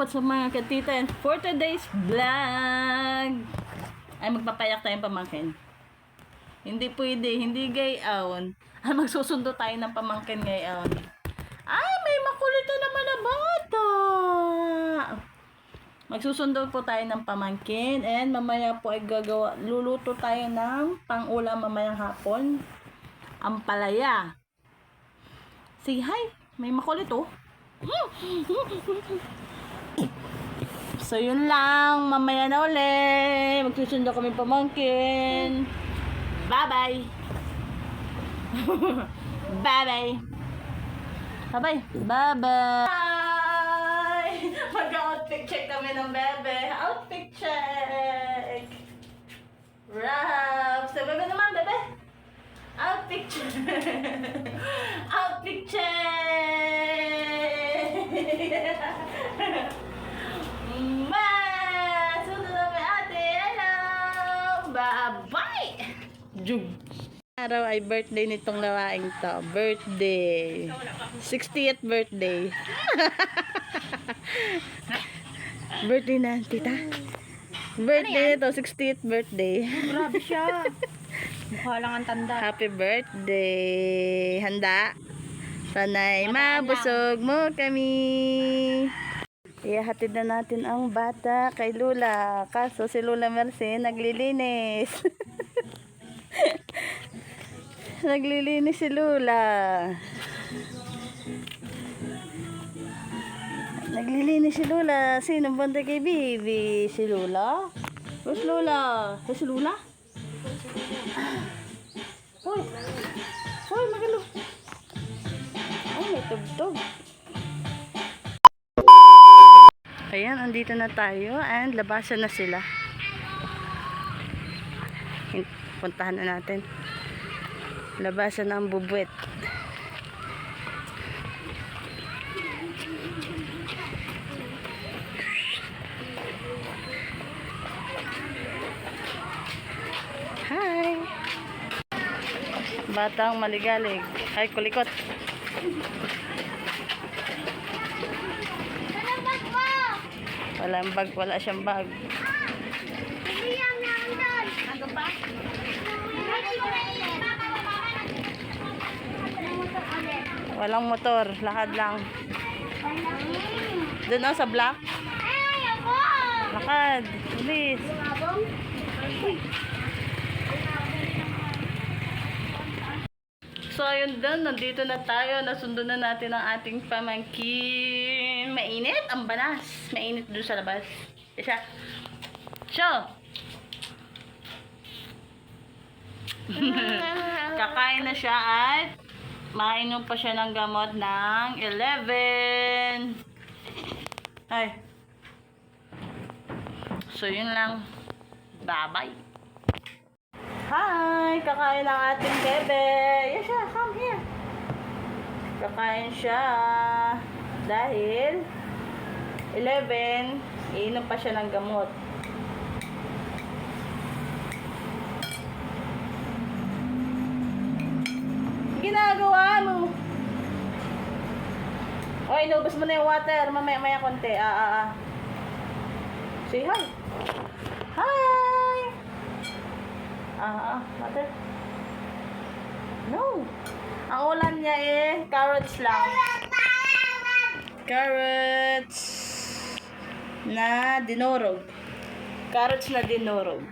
what's up mga katita? And for today's vlog, ay magpapayak tayong pamangkin. Hindi pwede, hindi gayaon. Ay, magsusundo tayo ng pamangkin ngayon. Ay, may makulito naman na bata. Magsusundo po tayo ng pamangkin and mamaya po ay gagawa, luluto tayo ng pang-ulam mamayang hapon. Ang palaya. Say hi, may makulit oh. So, yun lang. Mamaya na uli. Magsusundo kami pamangkin. Bye-bye. Bye-bye. Bye-bye. Bye-bye. Mag-outfit check kami ng bebe. Outfit check. Rap. Sa bebe naman, bebe. Outfit check. Outfit check. Ma! Sunod na may ate. Hello! Bye-bye! Jug! Araw ay birthday nitong lawaing to. Birthday. 60th birthday. birthday na, tita. Birthday nito, 60th birthday. Grabe siya. Mukha lang ang tanda. Happy birthday! Handa? Sana'y mabusog mo kami. Iyahatid na natin ang bata kay Lula. Kaso si Lula Mercy naglilinis. naglilinis si Lula. Naglilinis si Lula. Sino banda kay Bibi? Si Lula? Where's Lula? Where's Lula? Hoy! Hoy, magalo! Ay, may tugtog. Ayan, andito na tayo and labasan na sila. Puntahan na natin. Labasan ang bubwet. Hi! Batang maligalig. Ay, kulikot. Anong bag mo? Walang bag, wala siyang bag. Ano ba? Walang motor, lakad lang. Doon oh, sa ako! Lakad. Bilis. So, ayun doon. Nandito na tayo. Nasundo na natin ang ating pamangkin. Mainit ang banas. Mainit doon sa labas. Isa. Show! Kakain na siya at mainom pa siya ng gamot ng 11. Ay. So, yun lang. Bye-bye. Hi! Kakain ng ating bebe. Yes, siya. Come here. Kakain siya. Dahil 11, iinom pa siya ng gamot. Ginagawa mo. O, inubos mo na yung water. Mamaya-maya konti. Ah, ah, ah. Say hi. Hi! Ah, ah, water. No. Ang ulam niya eh, carrots lang. Carrots na dinorog. Carrots na dinorog.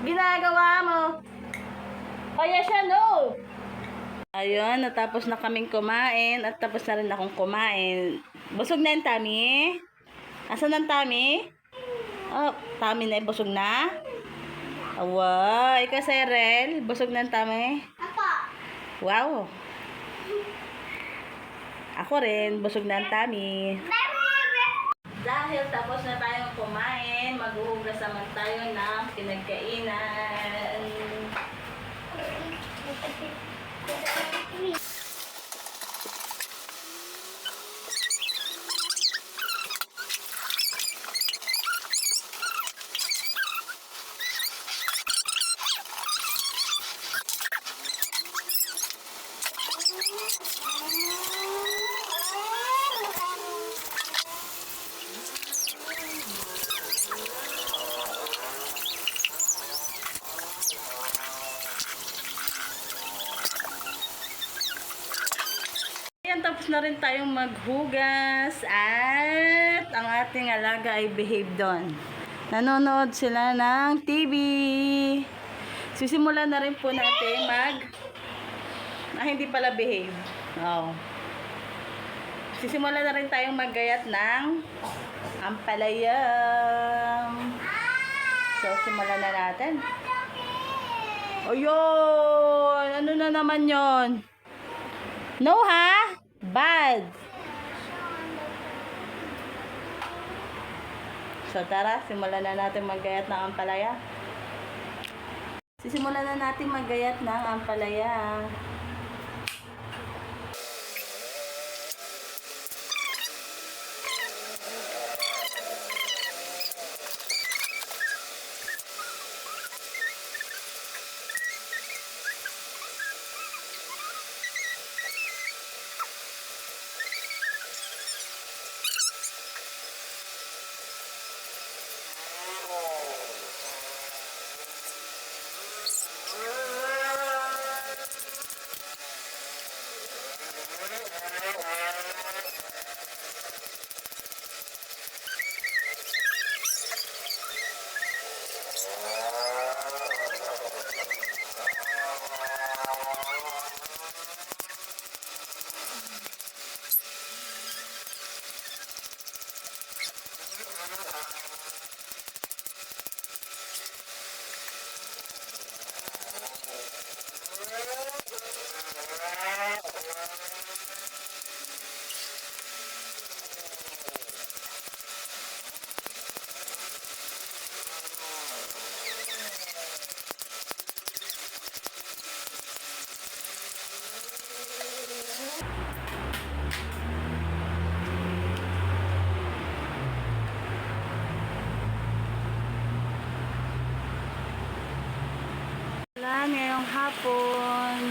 Ginagawa mo. Kaya siya, no. Ayun, natapos na kaming kumain at tapos na rin akong kumain. Busog na yung tummy? Asan ang tummy? Oh, tummy na, busog na? Wow, ikaw Serel, busog na ang tummy? Ako! Wow. Ako rin, busog ang tummy. Dahil tapos na tayong kumain, maghuhugas naman tayo ng pinagkainan. Tapos na rin tayong maghugas at ang ating alaga ay behave doon. Nanonood sila ng TV. Sisimulan na rin po natin mag... Ah, hindi pala behave. Oo. Sisimulan na rin tayong maggayat ng ampalayam. So, simulan na natin. Ayun! Ano na naman yon? No ha? Bad. So tara, simulan na natin maggayat ng ampalaya. Sisimulan na natin maggayat ng ampalaya. Wala ngayong hapon.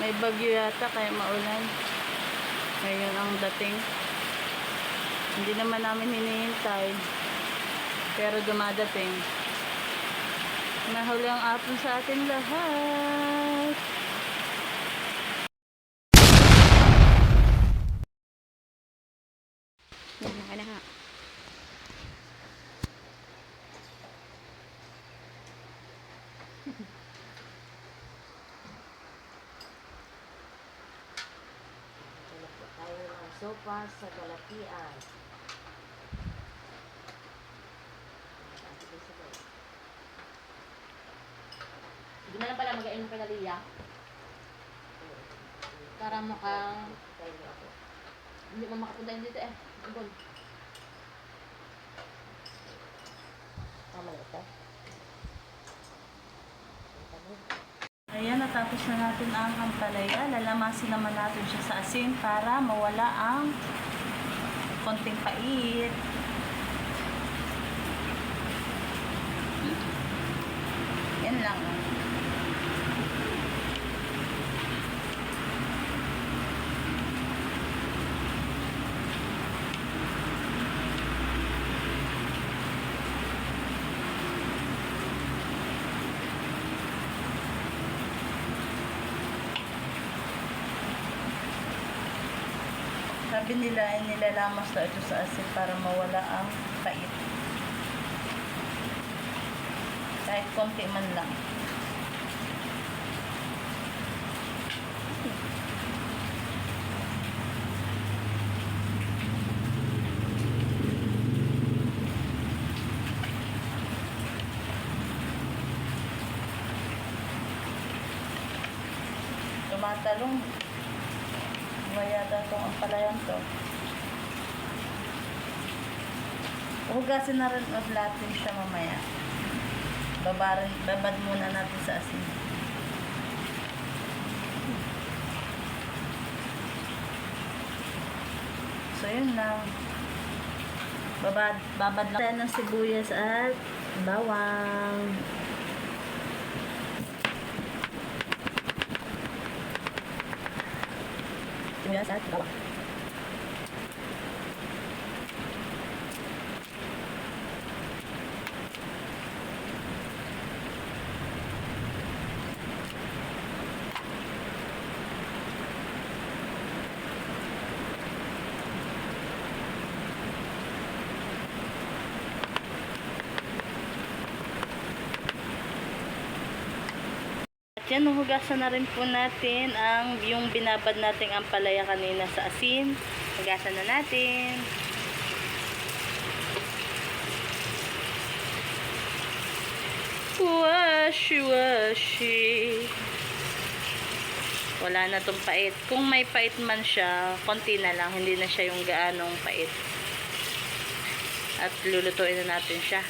May bagyo yata kaya maulan. Ngayon ang dating. Hindi naman namin hinihintay. Pero dumadating. Nahuli ang apon sa ating lahat. Yan, naka na nga. tayo ng sopa sa Galapian. Hindi na lang pala mag-ainom ka na Lia. Para mukhang hindi mo makapunta dito eh. Ibon. Tama na ito. Ayan, natapos na natin ang hampalaya. Lalamasin naman natin siya sa asin para mawala ang konting pait. Yan lang. Sabi nila nilalamas daw ito sa asin para mawala ang pait. Kahit konti man lang. Tumatalong. Itong ampalayan to. Hugasin na rin of natin siya mamaya. Babaran, babad muna natin sa asin. So, yun lang. Babad, babad lang tayo ng sibuyas at bawang. Sibuyas at bawang. Yan, hugasan na rin po natin ang yung binabad nating ampalaya kanina sa asin. Hugasan na natin. Washi, washi. Wala na tong pait. Kung may pait man siya, konti na lang. Hindi na siya yung gaanong pait. At lulutuin na natin siya.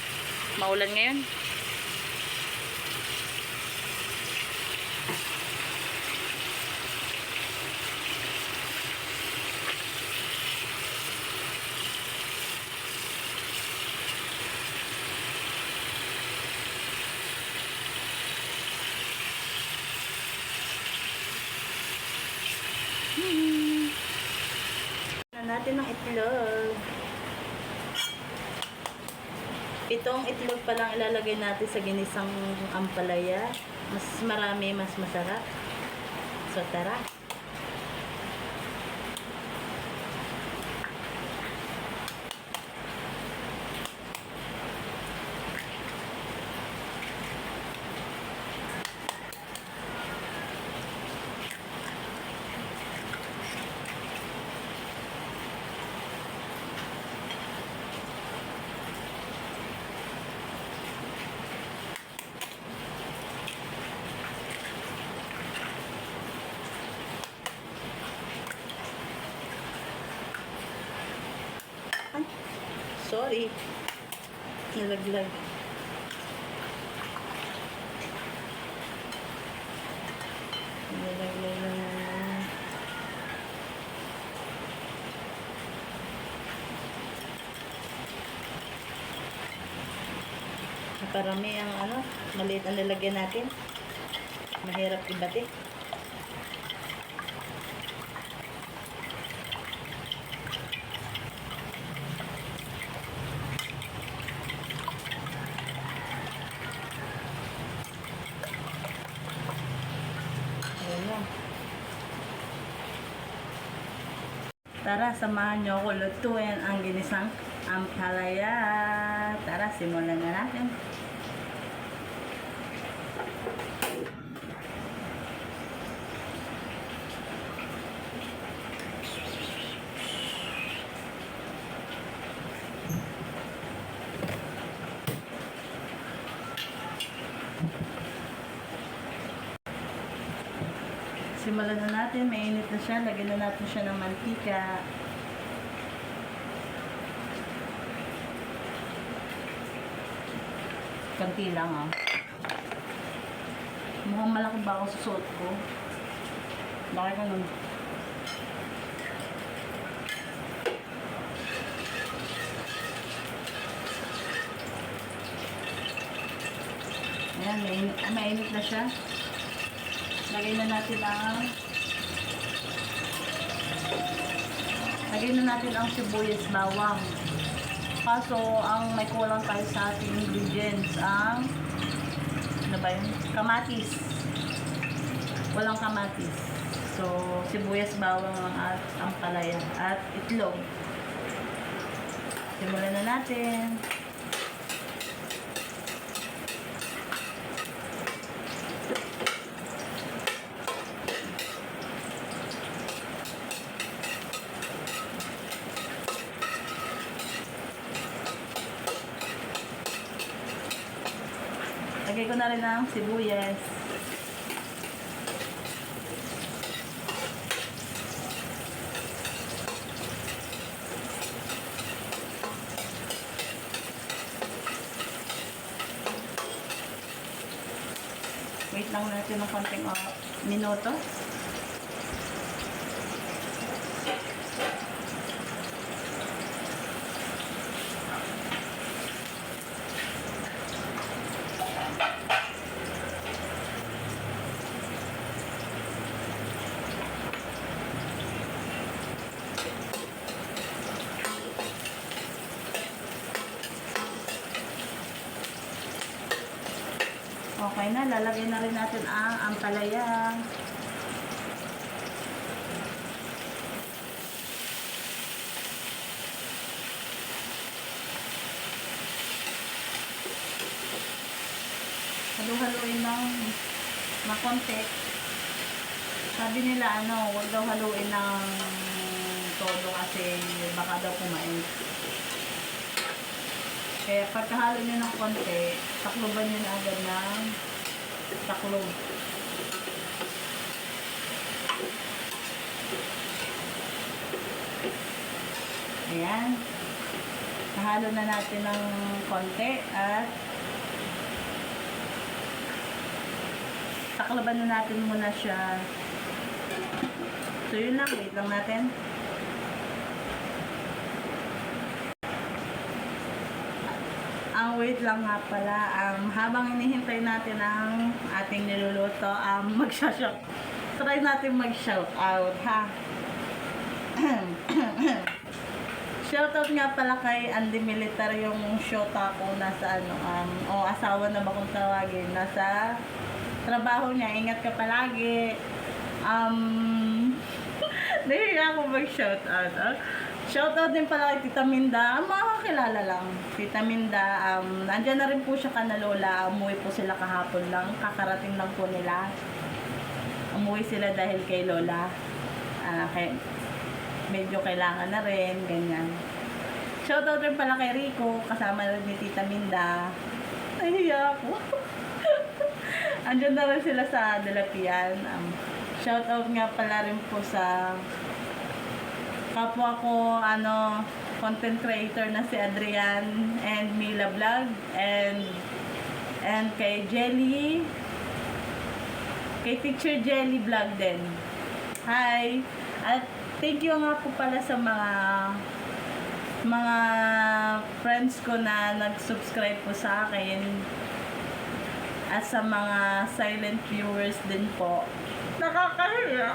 Maulan ngayon. Na natin ng itlog. Pitong itlog pa lang ilalagay natin sa ginisang ampalaya. Mas marami, mas masarap. So, tara. Ay, sorry. Nalaglag. Nalaglag na naman. Parami ang ano, maliit ang lalagyan natin. Mahirap ibati. Ayan na. Tara, samahan niyo ako lutuin ang ginisang ampalaya. Tara, simulan na natin. Simulan na natin, mainit na siya. Lagyan na natin siya ng mantika. Kanti lang ah. Mukhang malaki ba ako sa suot ko? Laki ka nun. Ayan, mainit, mainit na siya. Lagay na natin ang Lagay na natin ang sibuyas bawang. Kaso, ang may kulang tayo sa ating ingredients ang ano ba yun? Kamatis. Walang kamatis. So, sibuyas bawang ang at ang palaya at itlog. Simulan na natin. Rin ang sibuyas. Wait lang natin ng konting uh, minuto. Lalagay na rin natin ang ampalaya. Halu-haluin lang. na konti. Sabi nila ano, huwag daw haluin ng todo kasi baka daw kumain. Kaya pagkahalo nyo ng konti, takloban nyo na agad ng taklob. Ayan. Nahalo na natin ng konti at taklaban na natin muna siya. So yun lang, wait lang natin. Wait lang nga pala, um, habang inihintay natin ang ating niluluto, um, magsha-shout. Try natin mag-shout out, ha? Shoutout nga pala kay Andy Militar yung shota ko nasa ano, um, o asawa na ba kung tawagin, nasa trabaho niya. Ingat ka palagi. Um, nahiya ako mag-shoutout. Ah. Shoutout din pala kay Tita Minda. Ang mga kakilala lang. Tita Minda, um, nandyan na rin po siya ka na lola. Umuwi po sila kahapon lang. Kakarating lang po nila. Umuwi sila dahil kay lola. Ah, kay, medyo kailangan na rin, ganyan. Shoutout rin pala kay Rico, kasama rin ni Tita Minda. Nahiya ako. Andyan na rin sila sa Dalapian. Um, shoutout nga pala rin po sa kapwa ko, ano, content creator na si Adrian and Mila Vlog and and kay Jelly kay Teacher Jelly Vlog din. Hi! At thank you nga po pala sa mga mga friends ko na nag-subscribe po sa akin at sa mga silent viewers din po. Nakakahiya.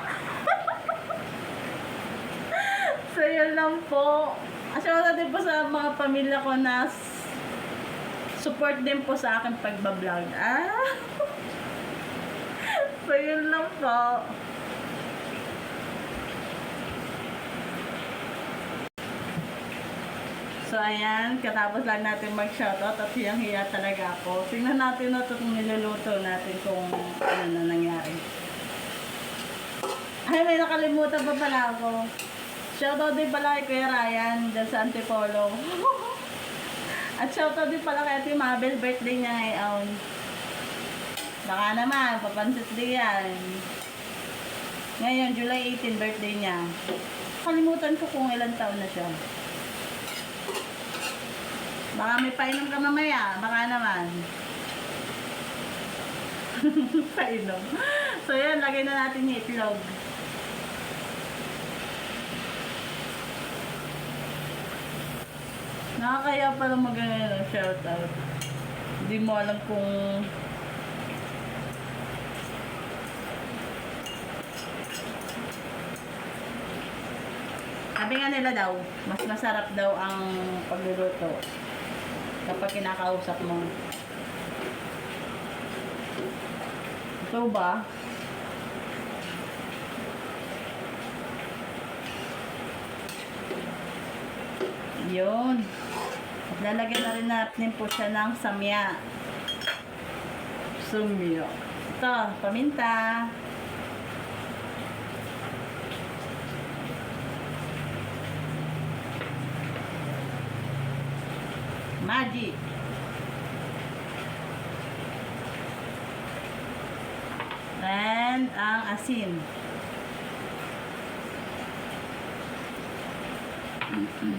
So, yun lang po. Asya din po sa mga pamilya ko na support din po sa akin pagbablog. Ah! so, yun lang po. So, ayan, katapos lang natin mag-shoutout at hiyang-hiya talaga ako. Tingnan natin na ito kung niluluto natin kung ano na nangyari. Ay, may nakalimutan pa pala ako. Shoutout din pala kay Ryan dyan sa Antipolo. at shoutout din pala kay Ate Mabel, birthday niya ngayon. Baka naman, papansit din yan. Ngayon, July 18, birthday niya. Kalimutan ko kung ilang taon na siya. Baka may painom ka mamaya. Baka naman. painom. So yan, lagay na natin yung itlog. Nakakaya pala mag ano, shoutout. Hindi mo alam kung Sabi nga nila daw, mas masarap daw ang pagluluto kapag kinakausap mo. Ito ba? Yun. Lalagyan na rin natin po siya ng samya. Sumyo. Ito, paminta. Magic. And ang asin.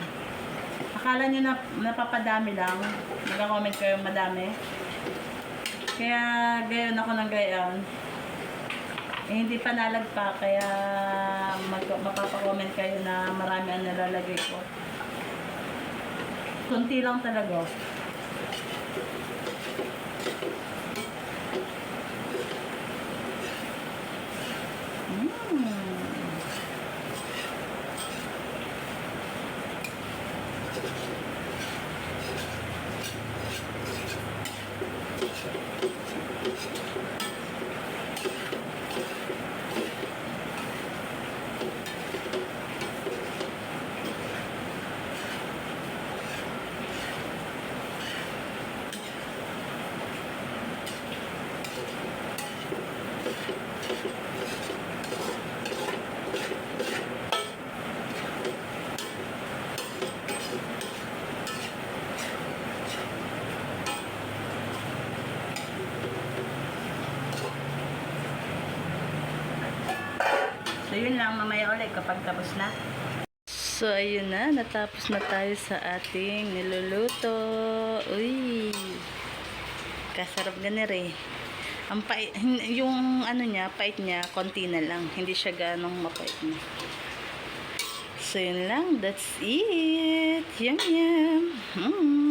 Akala nyo na napapadami lang. Nag-comment kayo madami. Kaya gayon ako ng gayon. Eh, hindi pa nalagpa, kaya mag mapapacomment kayo na marami ang nalalagay ko. Kunti lang talaga. Ulit kapag tapos na. So, ayun na. Natapos na tayo sa ating niluluto. Uy! Kasarap gani rin. Ang pait, yung ano niya, pait niya, konti na lang. Hindi siya ganong mapait na. So, yun lang. That's it. Yum, yum. Mm.